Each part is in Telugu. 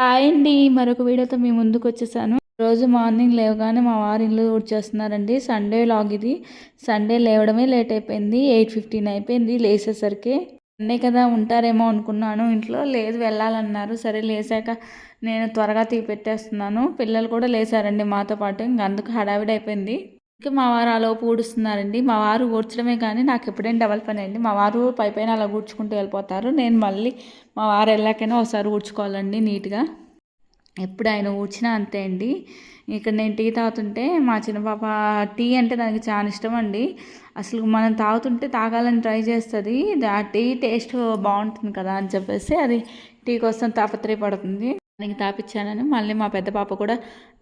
హాయ్ అండి. మరొక వీడియోతో మీ ముందుకు వచ్చేసాను. రోజు మార్నింగ్ లేవగానే మా వారు ఇల్లు ఊడ్చేస్తున్నారండి. సండే లాగ్ ఇది. సండే లేవడమే లేట్ అయిపోయింది. ఎయిట్ ఫిఫ్టీన్ అయిపోయింది లేసేసరికి. సండే కదా ఉంటారేమో అనుకున్నాను. ఇంట్లో లేదు వెళ్ళాలన్నారు. సరే లేసాక నేను త్వరగా తీపెట్టేస్తున్నాను పిల్లలు కూడా లేసారండి మాతో పాటు. ఇంక అందుకు హడావిడి అయిపోయింది. ఇంకా మా వారు అలా ఊడుస్తున్నారండి. మా వారు ఊడ్చడమే కానీ నాకు ఎప్పుడైనా డబల్ పని అండి. మా వారు పై పైన అలా ఊడ్చుకుంటూ వెళ్ళిపోతారు. నేను మళ్ళీ మా వారు వెళ్ళాకైనా ఒకసారి ఊడ్చుకోవాలండి నీట్గా. ఎప్పుడు ఆయన ఊడ్చినా అంతే అండి. ఇక్కడ నేను టీ తాగుతుంటే మా చిన్న పాప టీ అంటే దానికి చాలా ఇష్టం అండి. అసలు మనం తాగుతుంటే తాగాలని ట్రై చేస్తుంది. ఆ టీ టేస్ట్ బాగుంటుంది కదా అని చెప్పేసి అది టీ కోసం తాపత్రయపడుతుంది. దానికి తాపించానని మళ్ళీ మా పెద్ద పాప కూడా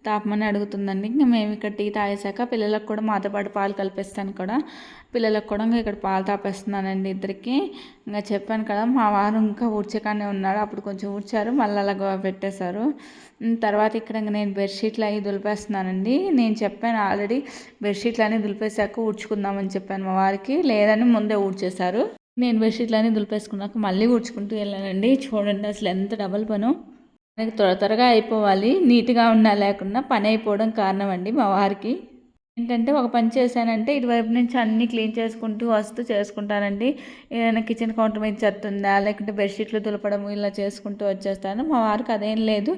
తాపమని అడుగుతుందండి. ఇంకా మేము ఇక్కడ టీ తాగేశాక పిల్లలకు కూడా మాతో పాటు పాలు కలిపేస్తాను కూడా పిల్లలకు కూడా ఇంకా ఇక్కడ పాలు తాపేస్తున్నానండి ఇద్దరికి. ఇంకా చెప్పాను కదా మా వారు ఇంకా ఊడ్చకానే ఉన్నాడు అప్పుడు కొంచెం ఊడ్చారు మళ్ళీ అలా పెట్టేశారు. తర్వాత ఇక్కడ ఇంకా నేను బెడ్షీట్లు అవి దులిపేస్తున్నానండి. నేను చెప్పాను ఆల్రెడీ బెడ్షీట్లు అన్నీ దులిపేశాక ఊడ్చుకుందామని చెప్పాను మా వారికి. లేదని ముందే ఊడ్చేశారు. నేను బెడ్షీట్లు అన్నీ దులిపేసుకున్నాక మళ్ళీ ఊడ్చుకుంటూ వెళ్ళానండి. చూడండి అసలు ఎంత డబల్ పను. మనకి త్వర త్వరగా అయిపోవాలి నీట్గా ఉన్నా లేకుండా పని అయిపోవడం కారణం అండి మా వారికి. ఏంటంటే ఒక పని చేశానంటే ఇటువైపు నుంచి అన్నీ క్లీన్ చేసుకుంటూ వస్తూ చేసుకుంటానండి. ఏదైనా కిచెన్ కౌంటర్ మీద చెత్తుందా లేకుంటే బెడ్షీట్లు దులపడం ఇలా చేసుకుంటూ వచ్చేస్తాను. మా వారికి అదేం లేదు.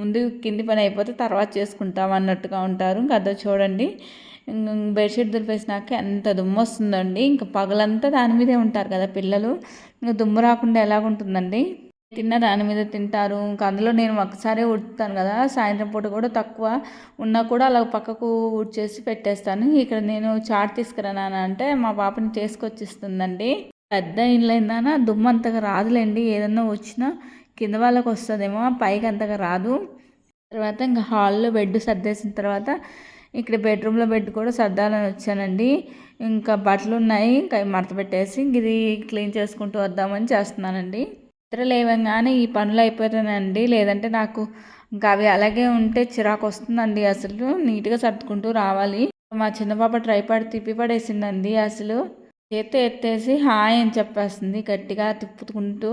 ముందు కింది పని అయిపోతే తర్వాత చేసుకుంటాం అన్నట్టుగా ఉంటారు. ఇంకా అదో చూడండి. బెడ్షీట్ దులిపేసినాక ఎంత దుమ్ము వస్తుందండి. ఇంకా పగలంతా దాని మీదే ఉంటారు కదా పిల్లలు. ఇంకా దుమ్ము రాకుండా ఎలాగుంటుందండి? తిన్న దాని మీద తింటారు. ఇంకా అందులో నేను ఒకసారి ఉడుతాను కదా సాయంత్రం పూట కూడా తక్కువ ఉన్నా కూడా అలా పక్కకు ఉడ్చేసి పెట్టేస్తాను. ఇక్కడ నేను చాట్ తీసుకురానా అంటే మా పాపని చేసుకొచ్చిస్తుందండి పెద్ద ఇండ్లు అయిందానా దుమ్ము అంతగా రాదులేండి. ఏదన్నా వచ్చినా కింద వాళ్ళకి వస్తుందేమో పైకి అంతగా రాదు. తర్వాత ఇంకా హాల్లో బెడ్ సర్దేసిన తర్వాత ఇక్కడ బెడ్రూమ్లో బెడ్ కూడా సర్దాలని వచ్చానండి. ఇంకా బట్టలు ఉన్నాయి ఇంకా మడత పెట్టేసి ఇది క్లీన్ చేసుకుంటూ వద్దామని చేస్తున్నానండి. నిద్ర లేవగానే ఈ పనులు అయిపోతానండి. లేదంటే నాకు ఇంకా అవి అలాగే ఉంటే చిరాకు వస్తుందండి అసలు. నీట్గా సర్దుకుంటూ రావాలి. మా చిన్న పాప ట్రైపాడ్ తిప్పి పడేసిందండి అసలు. చేతి ఎత్తేసి హాయ్ అని చెప్పేస్తుంది. గట్టిగా తిప్పుకుంటూ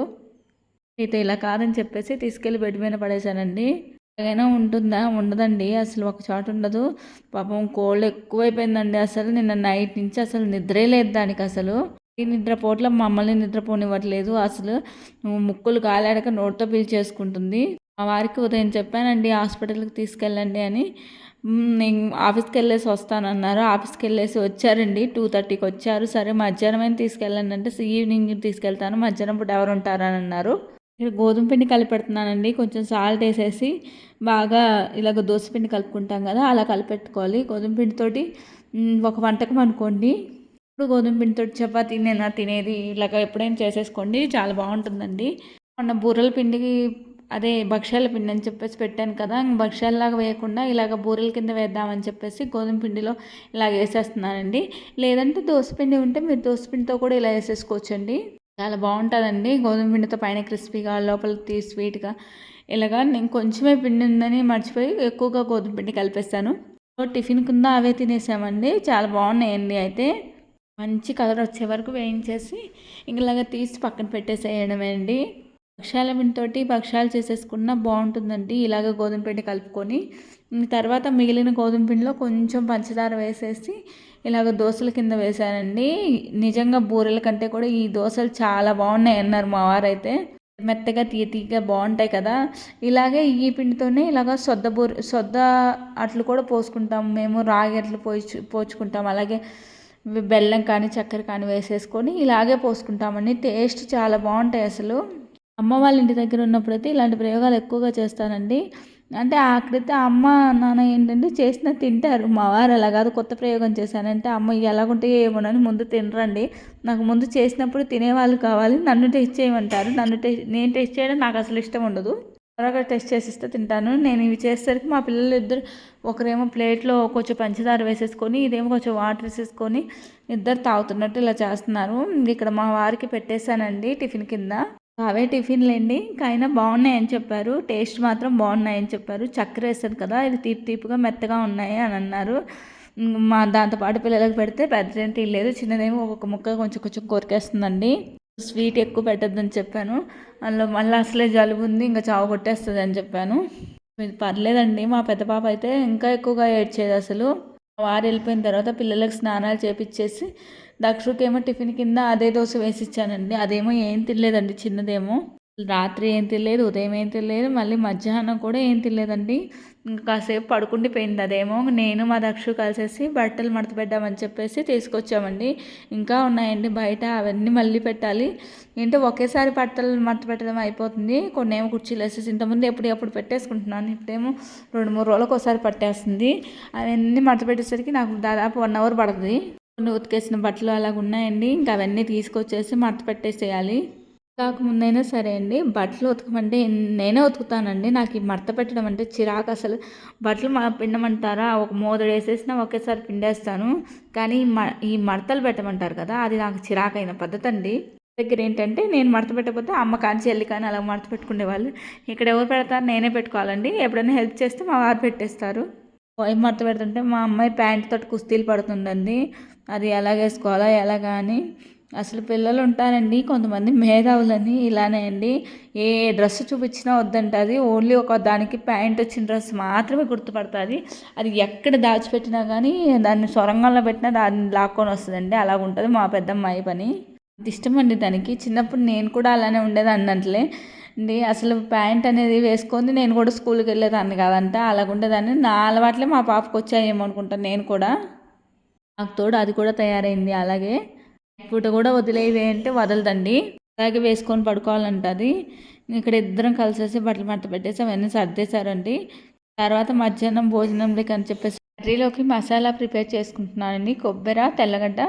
నీతో ఇలా కాదని చెప్పేసి తీసుకెళ్ళి బెడ్ మీద పడేశానండి. ఎలాగైనా ఉంటుందా? ఉండదండి. అసలు ఒక చోట ఉండదు. పాపం కోల్డ్ ఎక్కువైపోయిందండి అసలు. నిన్న నైట్ నుంచి అసలు నిద్రే లేదు దానికి అసలు. ఈ నిద్రపోట్ల మమ్మల్ని నిద్రపోనివ్వట్లేదు అసలు ముక్కులు కాలాడక నోటితో చేసుకుంటుంది మా వారికి ఉదయం చెప్పానండి హాస్పిటల్కి తీసుకెళ్ళండి అని. నేను ఆఫీస్కి వెళ్ళేసి వస్తానన్నారు. ఆఫీస్కి వెళ్ళేసి వచ్చారండి. టూ థర్టీకి వచ్చారు. సరే మధ్యాహ్నం తీసుకెళ్ళండి అంటే ఈవినింగ్ తీసుకెళ్తాను. మధ్యాహ్నం పూట ఎవరు ఉంటారని అన్నారు. ఇక్కడ గోధుమ పిండి కలిపెడుతున్నానండి. కొంచెం సాల్ట్ వేసేసి బాగా ఇలాగ దోశ పిండి కలుపుకుంటాం కదా అలా కలిపెట్టుకోవాలి. గోధుమ పిండితోటి ఒక వంటకం అనుకోండి. ఇప్పుడు గోధుమ పిండితో చపాతీ నేను తినేది ఇలాగ ఎప్పుడైనా చేసేసుకోండి చాలా బాగుంటుందండి. మొన్న బూరెల పిండికి అదే భక్ష్యాల పిండి అని చెప్పేసి పెట్టాను కదా భక్ష్యాలలాగా వేయకుండా ఇలాగ బూరెల కింద వేద్దామని చెప్పేసి గోధుమ పిండిలో ఇలాగ వేసేస్తున్నానండి. లేదంటే పిండి ఉంటే మీరు పిండితో కూడా ఇలా వేసేసుకోవచ్చండి. చాలా బాగుంటుందండి. గోధుమ పిండితో పైన క్రిస్పీగా లోపల తీ స్వీట్గా ఇలాగా నేను కొంచెమే పిండి ఉందని మర్చిపోయి ఎక్కువగా గోధుమ పిండి కలిపేస్తాను టిఫిన్ కింద అవే తినేసామండి. చాలా బాగున్నాయండి అయితే. మంచి కలర్ వచ్చే వరకు వేయించేసి ఇలాగ తీసి పక్కన పెట్టేసేయడమే అండి భక్షాల పిండితోటి భక్షాలు చేసేసుకున్న బాగుంటుందండి. ఇలాగ గోధుమ పిండి కలుపుకొని తర్వాత మిగిలిన గోధుమ పిండిలో కొంచెం పంచదార వేసేసి ఇలాగ దోశల కింద వేసానండి. నిజంగా బూరెల కంటే కూడా ఈ దోశలు చాలా బాగున్నాయి అన్నారు మా వారైతే. మెత్తగా తీయ తీయగా బాగుంటాయి కదా. ఇలాగే ఈ పిండితోనే ఇలాగ సొద్ద బూర సొద్ద అట్లు కూడా పోసుకుంటాం. మేము రాగి అట్లు పోయి పోచుకుంటాం. అలాగే బెల్లం కానీ చక్కెర కానీ వేసేసుకొని ఇలాగే పోసుకుంటామండి. టేస్ట్ చాలా బాగుంటాయి అసలు. అమ్మ వాళ్ళ ఇంటి దగ్గర ఉన్నప్పుడైతే ఇలాంటి ప్రయోగాలు ఎక్కువగా చేస్తానండి. అంటే ఆఖరితే అమ్మ నాన్న ఏంటంటే చేసిన తింటారు. మా వారు అలా కాదు కొత్త ప్రయోగం చేశానంటే అమ్మ ఎలాగుంటే ఏమోనని ముందు తినరండి. నాకు ముందు చేసినప్పుడు తినేవాళ్ళు కావాలి నన్ను టేస్ట్ చేయమంటారు. నన్ను టేస్ట్ నేను టేస్ట్ చేయడం నాకు అసలు ఇష్టం ఉండదు. త్వరగా టెస్ట్ చేసిస్తే తింటాను. నేను ఇవి చేసేసరికి మా పిల్లలు ఇద్దరు ఒకరేమో ప్లేట్లో కొంచెం పంచదార వేసేసుకొని ఇదేమో కొంచెం వాటర్ వేసేసుకొని ఇద్దరు తాగుతున్నట్టు ఇలా చేస్తున్నారు. ఇక్కడ మా వారికి పెట్టేశానండి టిఫిన్ కింద. అవే టిఫిన్లేండి. కైనా బాగున్నాయని చెప్పారు. టేస్ట్ మాత్రం బాగున్నాయని చెప్పారు. చక్కెర వేస్తుంది కదా ఇది తీపి తీపిగా మెత్తగా ఉన్నాయి అని అన్నారు. మా దాంతోపాటు పిల్లలకు పెడితే పెద్ద లేదు చిన్నదేమో ఒక్కొక్క ముక్క కొంచెం కొంచెం కొరికేస్తుందండి. స్వీట్ ఎక్కువ పెట్టద్దని చెప్పాను. అందులో మళ్ళీ అసలే జలుబు ఉంది ఇంకా చావు కొట్టేస్తుంది అని చెప్పాను పర్లేదండి మా పెద్ద పాప అయితే ఇంకా ఎక్కువగా ఏడ్చేది అసలు. వారు వెళ్ళిపోయిన తర్వాత పిల్లలకు స్నానాలు చేపించేసి దక్షుకేమో టిఫిన్ కింద అదే దోశ వేసి ఇచ్చానండి అదేమో ఏం తినలేదండి చిన్నదేమో. రాత్రి ఏం తినలేదు ఉదయం ఏం తినలేదు మళ్ళీ మధ్యాహ్నం కూడా ఏం తినలేదండి. ఇంకా కాసేపు పడుకుండిపోయింది అదేమో. నేను మా దక్షు కలిసేసి బట్టలు మడత పెట్టామని చెప్పేసి తీసుకొచ్చామండి. ఇంకా ఉన్నాయండి బయట అవన్నీ మళ్ళీ పెట్టాలి. ఏంటో ఒకేసారి బట్టలు మడత పెట్టడం అయిపోతుంది. కొన్ని ఏమో కుర్చీలు వేసేసి ఇంతకుముందు ఎప్పుడు ఎప్పుడు పెట్టేసుకుంటున్నాను. ఇప్పుడేమో రెండు మూడు రోజులకు ఒకసారి పట్టేస్తుంది. అవన్నీ మడత పెట్టేసరికి నాకు దాదాపు వన్ అవర్ పడుతుంది. కొన్ని ఉతికేసిన బట్టలు అలాగ ఉన్నాయండి ఇంకా అవన్నీ తీసుకొచ్చేసి మడత పెట్టేసేయాలి కాకముందైనా సరే అండి బట్టలు ఉతకమంటే నేనే ఉతుకుతానండి. నాకు ఈ మడత పెట్టడం అంటే చిరాకు అసలు. బట్టలు మా పిండమంటారా? ఒక మోదడు వేసేసినా ఒకేసారి పిండేస్తాను. కానీ ఈ మడతలు పెట్టమంటారు కదా అది నాకు చిరాకైన పద్ధతి అండి. దగ్గర ఏంటంటే నేను మడత పెట్టకపోతే అమ్మ కానీ చెల్లి కానీ అలా మడత పెట్టుకునేవాళ్ళు. ఇక్కడ ఎవరు పెడతారు? నేనే పెట్టుకోవాలండి. ఎప్పుడైనా హెల్ప్ చేస్తే మా వారు పెట్టేస్తారు. ఏం మడత పెడుతుంటే మా అమ్మాయి ప్యాంట్ తోటి కుస్తీలు పడుతుందండి. అది ఎలాగేసుకోవాలా ఎలాగా అని అసలు పిల్లలు ఉంటారండి కొంతమంది మేధావులని ఇలానే అండి. ఏ డ్రెస్ చూపించినా వద్దంటుంది ఓన్లీ ఒక దానికి ప్యాంట్ వచ్చిన డ్రెస్ మాత్రమే గుర్తుపడుతుంది. అది ఎక్కడ దాచిపెట్టినా కానీ దాన్ని సొరంగంలో పెట్టినా దాన్ని లాక్కొని వస్తుందండి. అలాగ ఉంటుంది మా పెద్దమ్మాయి పని. ఇష్టం అండి దానికి చిన్నప్పుడు నేను కూడా అలానే ఉండేది అన్నట్లే. అండి అసలు ప్యాంట్ అనేది వేసుకొని నేను కూడా స్కూల్కి వెళ్ళేదాన్ని కాదంట. అలాగుండేదాన్ని నా అలవాట్లే మా పాపకు వచ్చాయేమో అనుకుంటాను నేను కూడా. నాకు తోడు అది కూడా తయారైంది అలాగే. పూట కూడా వదిలేవి అంటే వదలదండి. అలాగే వేసుకొని పడుకోవాలంటది. ఇక్కడ ఇద్దరం కలిసేసి బట్టలు మట్ట పెట్టేసి అవన్నీ సర్దేశారండి. తర్వాత మధ్యాహ్నం భోజనంలోకి అని చెప్పేసి కర్రీలోకి మసాలా ప్రిపేర్ చేసుకుంటున్నానండి. కొబ్బరి తెల్లగడ్డ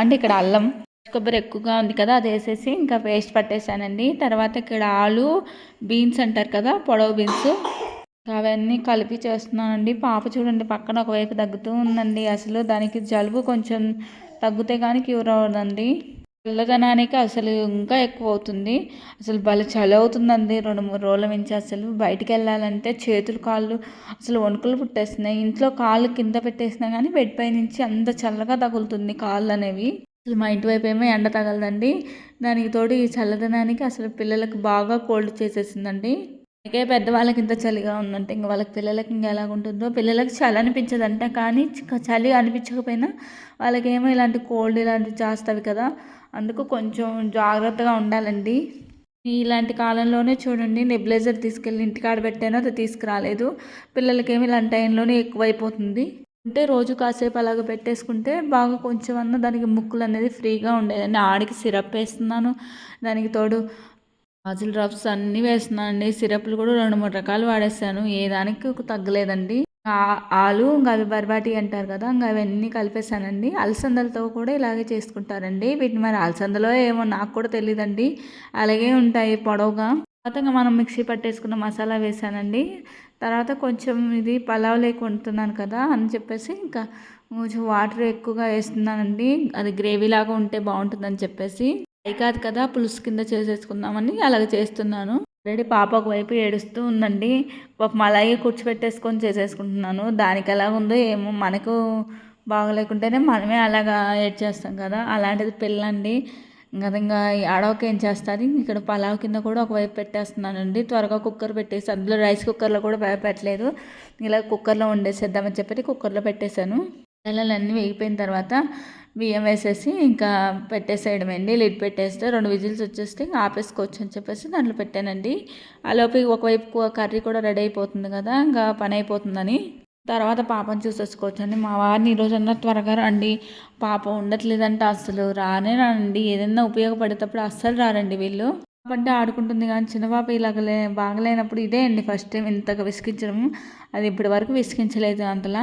అండ్ ఇక్కడ అల్లం. కొబ్బరి ఎక్కువగా ఉంది కదా అది వేసేసి ఇంకా పేస్ట్ పట్టేశానండి. తర్వాత ఇక్కడ ఆలు బీన్స్ అంటారు కదా పొడవు బీన్స్. అవన్నీ కలిపి చేస్తున్నానండి. పాప చూడండి పక్కన ఒకవైపు తగ్గుతూ ఉందండి. అసలు దానికి జలుబు కొంచెం తగ్గితే కానీ క్యూర్ అవ్వదండి. చల్లదనానికి అసలు ఇంకా ఎక్కువ అవుతుంది. అసలు భలే చలి అవుతుందండి రెండు మూడు రోజుల నుంచి అసలు బయటికి వెళ్ళాలంటే చేతులు కాళ్ళు అసలు వణుకులు పుట్టేస్తున్నాయి. ఇంట్లో కాళ్ళు కింద పెట్టేసినా కానీ బెడ్ పై నుంచి అంత చల్లగా తగులుతుంది కాళ్ళు అనేవి. అసలు మా ఇంటి వైపు ఏమో ఎండ తగలదండి. దానికి తోడు ఈ చల్లదనానికి అసలు పిల్లలకు బాగా కోల్డ్ చేసేసిందండి. అందుకే పెద్దవాళ్ళకి ఇంత చలిగా ఉందంటే ఇంకా వాళ్ళకి పిల్లలకి ఇంకా ఎలాగుంటుందో పిల్లలకి చలి అనిపించదంట. కానీ చలి అనిపించకపోయినా వాళ్ళకి ఏమో ఇలాంటి కోల్డ్ ఇలాంటివి చేస్తుంది కదా. అందుకు కొంచెం జాగ్రత్తగా ఉండాలండి. ఇలాంటి కాలంలోనే చూడండి నెబ్లైజర్ తీసుకెళ్ళి ఇంటికాడ పెట్టానో అది తీసుకురాలేదు. పిల్లలకేమో ఇలాంటి టైంలోనే ఎక్కువైపోతుంది. అంటే రోజు కాసేపు అలాగ పెట్టేసుకుంటే బాగా కొంచెం అన్న దానికి ముక్కులు అనేది ఫ్రీగా ఉండేదండి. ఆడికి సిరప్ వేస్తున్నాను దానికి తోడు గాజుల డ్రాప్స్ అన్నీ వేస్తున్నాను అండి సిరప్లు కూడా రెండు మూడు రకాలు వాడేసాను ఏ దానికి తగ్గలేదండి. ఆలు ఇంకా అవి బర్బాటి అంటారు కదా ఇంకా అవన్నీ కలిపేసానండి అలసందలతో కూడా ఇలాగే చేసుకుంటారండి. వీటిని మరి అలసందలో ఏమో నాకు కూడా తెలియదండి అలాగే ఉంటాయి పొడవుగా. తర్వాత మనం మిక్సీ పట్టేసుకున్న మసాలా వేసానండి తర్వాత కొంచెం ఇది పలావ్ లేక వండుతున్నాను కదా అని చెప్పేసి ఇంకా కొంచెం వాటర్ ఎక్కువగా వేస్తున్నానండి. అది గ్రేవీ లాగా ఉంటే బాగుంటుందని చెప్పేసి. కాదు కదా పులుసు కింద చేసేసుకుందామని అలాగ చేస్తున్నాను. ఆల్రెడీ పాప ఒకవైపు ఏడుస్తూ ఉందండి. పాపం అలాగే కూర్చోపెట్టేసుకొని చేసేసుకుంటున్నాను. దానికి ఎలా ఉందో ఏమో మనకు బాగలేకుంటేనే మనమే అలాగా ఏడ్ చేస్తాం కదా. అలాంటిది పిల్లండి ఇంకా ఇంకా ఆడవకి ఏం చేస్తుంది ఇక్కడ పలావ్ కింద కూడా ఒకవైపు పెట్టేస్తున్నానండి. త్వరగా కుక్కర్ పెట్టేసి అందులో రైస్ కుక్కర్లో కూడా పెట్టలేదు. ఇలా కుక్కర్లో వండేసేద్దామని చెప్పి కుక్కర్లో పెట్టేశాను. అన్నీ వేగిపోయిన తర్వాత బియ్యం వేసేసి ఇంకా పెట్టేసేయడం అండి లిడ్ పెట్టేస్తే రెండు విజిల్స్ వచ్చేస్తే ఇంకా ఆపేసుకోవచ్చు అని చెప్పేసి దాంట్లో పెట్టానండి. లోపు ఒకవైపు కర్రీ కూడా రెడీ అయిపోతుంది కదా ఇంకా పని అయిపోతుందని. తర్వాత పాపను చూసేసుకోవచ్చు అండి. మా వారిని ఈరోజు అన్న త్వరగా రండి. పాప ఉండట్లేదంటే అసలు రానే రానండి. ఏదైనా ఉపయోగపడేటప్పుడు అస్సలు రారండి వీళ్ళు. అంటే ఆడుకుంటుంది కానీ చిన్నపాప ఇలాగలే బాగలేనప్పుడు ఇదే అండి ఫస్ట్ టైం ఇంతగా విసిగించడం అది ఇప్పటి వరకు విసిగించలేదు అంతలా.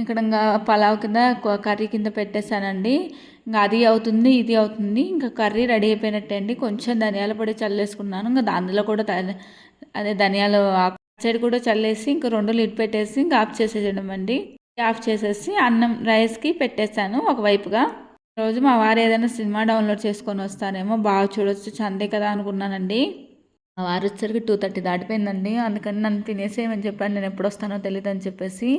ఇక్కడ ఇంకా పలావ్ కింద కర్రీ కింద పెట్టేశానండి. ఇంకా అది అవుతుంది ఇది అవుతుంది. ఇంకా కర్రీ రెడీ అయిపోయినట్టే అండి. కొంచెం ధనియాల పొడి చల్లేసుకున్నాను. ఇంకా దానిలో కూడా అదే ధనియాలు సైడ్ కూడా చల్లేసి ఇంకా రెండు లిడ్ పెట్టేసి ఇంకా ఆఫ్ చేసేయడం అండి ఆఫ్ చేసేసి అన్నం రైస్కి పెట్టేస్తాను ఒకవైపుగా. రోజు మా వారు ఏదైనా సినిమా డౌన్లోడ్ చేసుకొని వస్తారేమో బాగా చూడొచ్చు చందే కదా అనుకున్నానండి. వారు వచ్చేసరికి టూ థర్టీ దాటిపోయిందండి. అందుకని నన్ను తినేసేయమని చెప్పాను. నేను ఎప్పుడు వస్తానో తెలియదు అని చెప్పేసి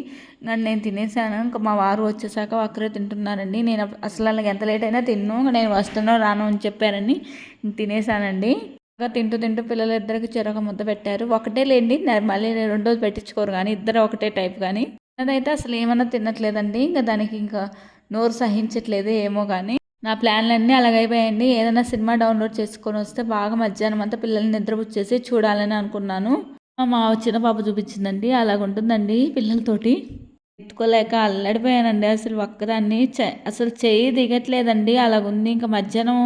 నన్ను నేను తినేసాను. ఇంకా మా వారు వచ్చేసాక ఒక్కరే తింటున్నారండి. నేను అసలు అలాగే ఎంత లేట్ అయినా తిన్ను. నేను వస్తానో రాను అని చెప్పారని తినేసానండి. ఇంకా తింటూ తింటూ పిల్లలు ఇద్దరికి చెరొక ముద్ద పెట్టారు. ఒకటే లేండి. మళ్ళీ రెండోది పెట్టించుకోరు కానీ ఇద్దరు ఒకటే టైప్ కానీ. అదైతే అసలు ఏమన్నా తినట్లేదండి. ఇంకా దానికి ఇంకా నోరు సహించట్లేదు ఏమో కానీ. నా ప్లాన్లన్నీ అలాగైపోయాయండి. ఏదైనా సినిమా డౌన్లోడ్ చేసుకొని వస్తే బాగా మధ్యాహ్నం అంతా పిల్లల్ని నిద్రపుచ్చేసి చూడాలని అనుకున్నాను. మా చిన్న పాప చూపించిందండి. అలాగుంటుందండి పిల్లలతోటి. ఎత్తుకోలేక అల్లడిపోయానండి. అసలు ఒక్కదాన్ని అసలు చేయి దిగట్లేదండి. అలాగుంది. ఇంకా మధ్యాహ్నం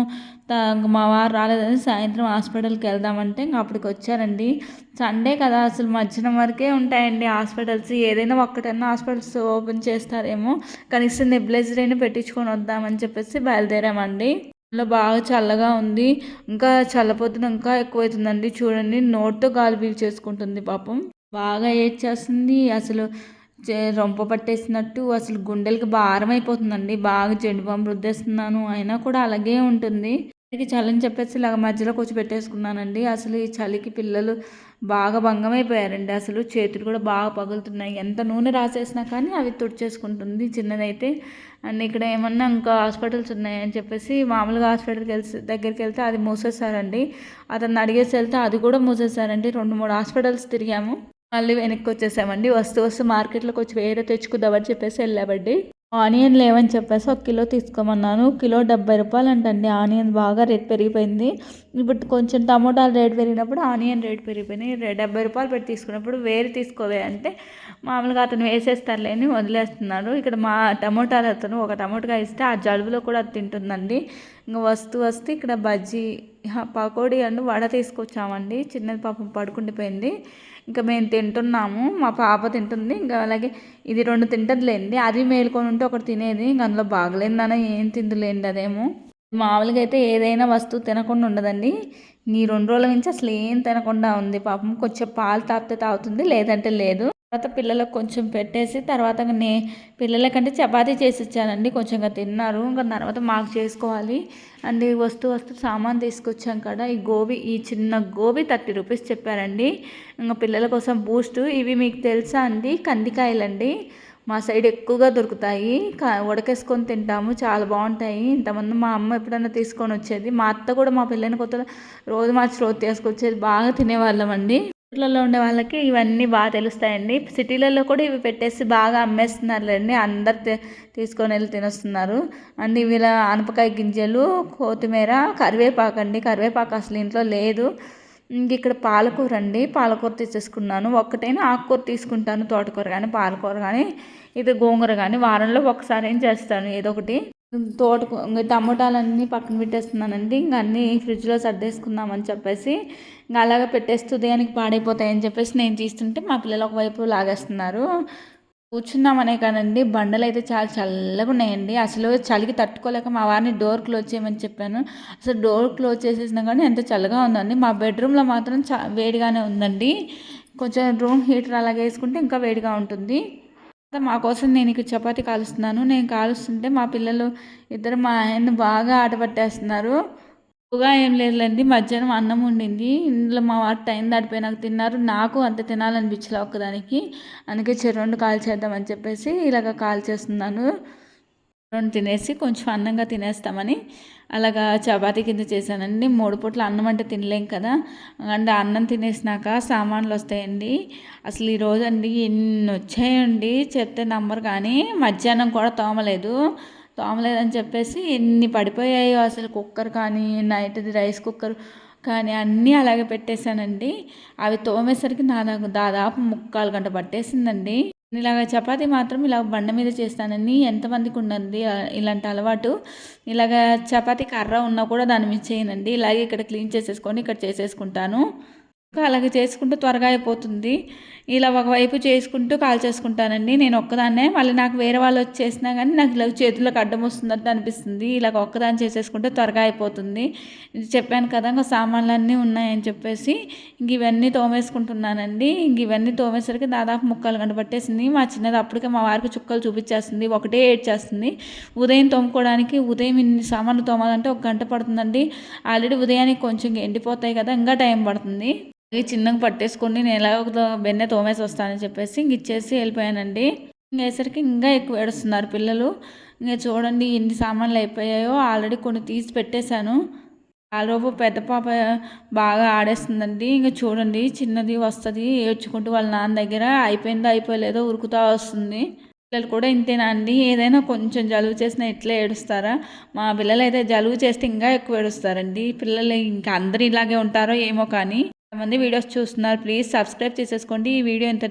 మా వారు రాలేదని సాయంత్రం హాస్పిటల్కి వెళ్దామంటే ఇంక అప్పటికి వచ్చారండి. సండే కదా అసలు మధ్యాహ్నం వరకే ఉంటాయండి హాస్పిటల్స్. ఏదైనా ఒక్కటన్నా హాస్పిటల్స్ ఓపెన్ చేస్తారేమో. కనీసం నెబ్లైజర్ అయినా పెట్టించుకొని వద్దామని చెప్పేసి బయలుదేరామండి. అందులో బాగా చల్లగా ఉంది. ఇంకా చల్లపోతున్న ఇంకా ఎక్కువైతుందండి. చూడండి నోట్తో గాలి చేసుకుంటుంది పాపం. బాగా ఏడ్చేస్తుంది. అసలు రొంప పట్టేసినట్టు అసలు గుండెలకు భారం అయిపోతుందండి బాగా జెండు బాంబు రుద్దేస్తున్నాను అయినా కూడా అలాగే ఉంటుంది. చలి చలని చెప్పేసి ఇలాగ మధ్యలో కూర్చో పెట్టేసుకున్నానండి. అసలు ఈ చలికి పిల్లలు బాగా భంగమైపోయారండి అసలు చేతులు కూడా బాగా పగులుతున్నాయి. ఎంత నూనె రాసేసినా కానీ అవి తుడిచేసుకుంటుంది చిన్నదైతే. అండ్ ఇక్కడ ఏమన్నా ఇంకా హాస్పిటల్స్ ఉన్నాయని చెప్పేసి మామూలుగా హాస్పిటల్కి వెళ్తే దగ్గరికి వెళ్తే అది మూసేసారండి అతను అడిగేసి వెళ్తే అది కూడా మూసేసారండి రెండు మూడు హాస్పిటల్స్ తిరిగాము. మళ్ళీ వెనక్కి వచ్చేసామండి. వస్తూ వస్తూ మార్కెట్లోకి వచ్చి వేరే తెచ్చుకుందామని చెప్పేసి వెళ్ళామండి. ఆనియన్ లేవని చెప్పేసి ఒక కిలో తీసుకోమన్నాను. కిలో డెబ్బై రూపాయలు అంటండి ఆనియన్ బాగా రేట్ పెరిగిపోయింది. ఇప్పుడు కొంచెం టమోటాలు రేట్ పెరిగినప్పుడు ఆనియన్ రేట్ పెరిగిపోయినాయి డెబ్బై రూపాయలు పెట్టి తీసుకున్నప్పుడు వేరు తీసుకోవే అంటే మామూలుగా అతను వేసేస్తారులేని వదిలేస్తున్నాడు ఇక్కడ మా టమోటాలు అతను ఒక టమోటా ఇస్తే ఆ జలుబులో కూడా తింటుందండి. ఇంకా వస్తూ వస్తే ఇక్కడ బజ్జీ పకోడీ అండ్ వడ తీసుకొచ్చామండి. చిన్నది పాపం పడుకుండిపోయింది. ఇంకా మేము తింటున్నాము మా పాప తింటుంది ఇంకా అలాగే ఇది రెండు తింటదిలేండి. అది మేలుకొని ఉంటే ఒకటి తినేది ఇంకా అందులో బాగలేందన ఏం తిందులేండి అదేమో. మామూలుగా అయితే ఏదైనా వస్తువు తినకుండా ఉండదండి. ఈ రెండు రోజుల నుంచి అసలు ఏం తినకుండా ఉంది. పాపం కొంచెం పాలు తాపితే తాగుతుంది లేదంటే లేదు. తర్వాత పిల్లలకు కొంచెం పెట్టేసి తర్వాత నే పిల్లలకంటే చపాతీ చేసి ఇచ్చానండి. కొంచెంగా తిన్నారు. ఇంకా తర్వాత మాకు చేసుకోవాలి. అండ్ వస్తూ వస్తూ సామాన్ తీసుకొచ్చాం కదా ఈ గోబీ ఈ చిన్న గోబీ థర్టీ రూపీస్ చెప్పారండి. ఇంకా పిల్లల కోసం బూస్ట్ ఇవి మీకు తెలుసా అండి కందికాయలండి. మా సైడ్ ఎక్కువగా దొరుకుతాయి. ఉడకేసుకొని తింటాము. చాలా బాగుంటాయి. ఇంతమంది మా అమ్మ ఎప్పుడైనా తీసుకొని వచ్చేది. మా అత్త కూడా మా పిల్లని కొత్త రోజు మార్చి రోజు తీసుకొచ్చేది బాగా తినేవాళ్ళం అండి ఊర్లలో ఉండే వాళ్ళకి ఇవన్నీ బాగా తెలుస్తాయండి. సిటీలలో కూడా ఇవి పెట్టేసి బాగా అమ్మేస్తున్నారులేండి. అందరు తీసుకొని వెళ్ళి తినొస్తున్నారు. అండ్ ఇవి ఆనపకాయ గింజలు కొత్తిమీర కరివేపాకు అండి. కరివేపాకు అసలు ఇంట్లో లేదు. ఇంక ఇక్కడ పాలకూర అండి. పాలకూర తెచ్చేసుకున్నాను ఒక్కటైనా ఆకుకూర తీసుకుంటాను తోటకూర కానీ పాలకూర కానీ ఇది గోంగూర కానీ వారంలో ఒకసారి ఏం చేస్తాను ఏదో ఒకటి. తోట టమోటాలన్నీ పక్కన పెట్టేస్తున్నానండి. ఇంక అన్నీ ఫ్రిడ్జ్లో సర్దేసుకుందామని చెప్పేసి ఇంకా అలాగే పెట్టేస్తే ఉదయానికి పాడైపోతాయని చెప్పేసి నేను తీస్తుంటే మా పిల్లలు ఒకవైపు లాగేస్తున్నారు. కూర్చున్నామనే కానండి. బండలు అయితే చాలా చల్లగా ఉన్నాయండి. అసలు చలికి తట్టుకోలేక మా వారిని డోర్ క్లోజ్ చేయమని చెప్పాను. అసలు డోర్ క్లోజ్ చేసేసినా కానీ ఎంత చల్లగా ఉందండి. మా బెడ్రూమ్లో మాత్రం చ వేడిగానే ఉందండి. కొంచెం రూమ్ హీటర్ అలాగే వేసుకుంటే ఇంకా వేడిగా ఉంటుంది. మా కోసం నేను ఇక్కడ చపాతి కాలుస్తున్నాను. నేను కాలుస్తుంటే మా పిల్లలు ఇద్దరు మా ఆయన్ని బాగా ఆట పట్టేస్తున్నారు. ఎక్కువగా ఏం లేదులేండి మధ్యాహ్నం అన్నం ఉండింది ఇందులో మా వారు టైం దాటిపోయినాక తిన్నారు. నాకు అంత తినాలనిపించలే ఒక్కదానికి. అందుకే చెరుండు కాల్ చేద్దామని చెప్పేసి ఇలాగ కాల్ చేస్తున్నాను. రెండు తినేసి కొంచెం అన్నంగా తినేస్తామని. అలాగా చపాతీ కింద చేశానండి. మూడు పూట్ల అన్నం అంటే తినలేం కదా. అండ్ అన్నం తినేసినాక సామాన్లు వస్తాయండి. అసలు ఈరోజు అండి ఎన్ని వచ్చాయండి చెప్తే నంబర్ కానీ మధ్యాహ్నం కూడా తోమలేదు. తోమలేదని చెప్పేసి ఎన్ని పడిపోయాయో అసలు కుక్కర్ కానీ నైట్ది రైస్ కుక్కర్ కానీ అన్నీ అలాగే పెట్టేశానండి. అవి తోమేసరికి నా దాదాపు ముక్కాలు గంట పట్టేసిందండి. ఇలాగ చపాతీ మాత్రం ఇలా బండ మీద చేస్తానని ఎంతమందికి ఉండండి ఇలాంటి అలవాటు. ఇలాగ చపాతీ కర్ర ఉన్నా కూడా దాని మీద చేయనండి. ఇలాగే ఇక్కడ క్లీన్ చేసేసుకొని ఇక్కడ చేసేసుకుంటాను. అలాగే చేసుకుంటూ త్వరగా అయిపోతుంది. ఇలా ఒకవైపు చేసుకుంటూ కాల్ చేసుకుంటానండి. నేను ఒక్కదాన్నే. మళ్ళీ నాకు వేరే వాళ్ళు వచ్చేసినా కానీ నాకు ఇలా చేతులకు అడ్డం వస్తున్నట్టు అనిపిస్తుంది. ఇలా ఒక్కదాన్ని చేసేసుకుంటే త్వరగా అయిపోతుంది. చెప్పాను కదా ఇంకా సామాన్లన్నీ ఉన్నాయని చెప్పేసి ఇంక ఇవన్నీ తోమేసుకుంటున్నానండి. ఇంక ఇవన్నీ తోమేసరికి దాదాపు ముక్కలు గంట పట్టేసింది. మా చిన్నది అప్పటికే మా వారికి చుక్కలు చూపించేస్తుంది. ఒకటే ఏడ్చేస్తుంది. ఉదయం తోముకోవడానికి ఉదయం ఇన్ని సామాన్లు తోమాలంటే ఒక గంట పడుతుందండి. ఆల్రెడీ ఉదయానికి కొంచెం ఎండిపోతాయి కదా ఇంకా టైం పడుతుంది. ఇది చిన్నగా పట్టేసుకొని నేను ఎలాగో బెన్నె తోమేసి వస్తానని చెప్పేసి ఇంక ఇచ్చేసి వెళ్ళిపోయానండి. ఇంకేసరికి ఇంకా ఎక్కువ ఏడుస్తున్నారు పిల్లలు. ఇంకా చూడండి ఎన్ని సామాన్లు అయిపోయాయో. ఆల్రెడీ కొన్ని తీసి పెట్టేశాను. ఆలోపు పెద్ద పాప బాగా ఆడేస్తుందండి. ఇంకా చూడండి చిన్నది వస్తుంది ఏడ్చుకుంటూ వాళ్ళ నాన్న దగ్గర అయిపోయిందో అయిపోలేదో ఉరుకుతా వస్తుంది. పిల్లలు కూడా ఇంతేనా అండి? ఏదైనా కొంచెం జలుబు చేసినా ఎట్లా ఏడుస్తారా? మా పిల్లలు అయితే జలుబు చేస్తే ఇంకా ఎక్కువ ఏడుస్తారండి. పిల్లలు ఇంకా అందరు ఇలాగే ఉంటారో ఏమో కానీ. మంది వీడియోస్ చూస్తున్నారు. ప్లీజ్ సబ్స్క్రైబ్ చేసేసుకోండి. ఈ వీడియో ఎంత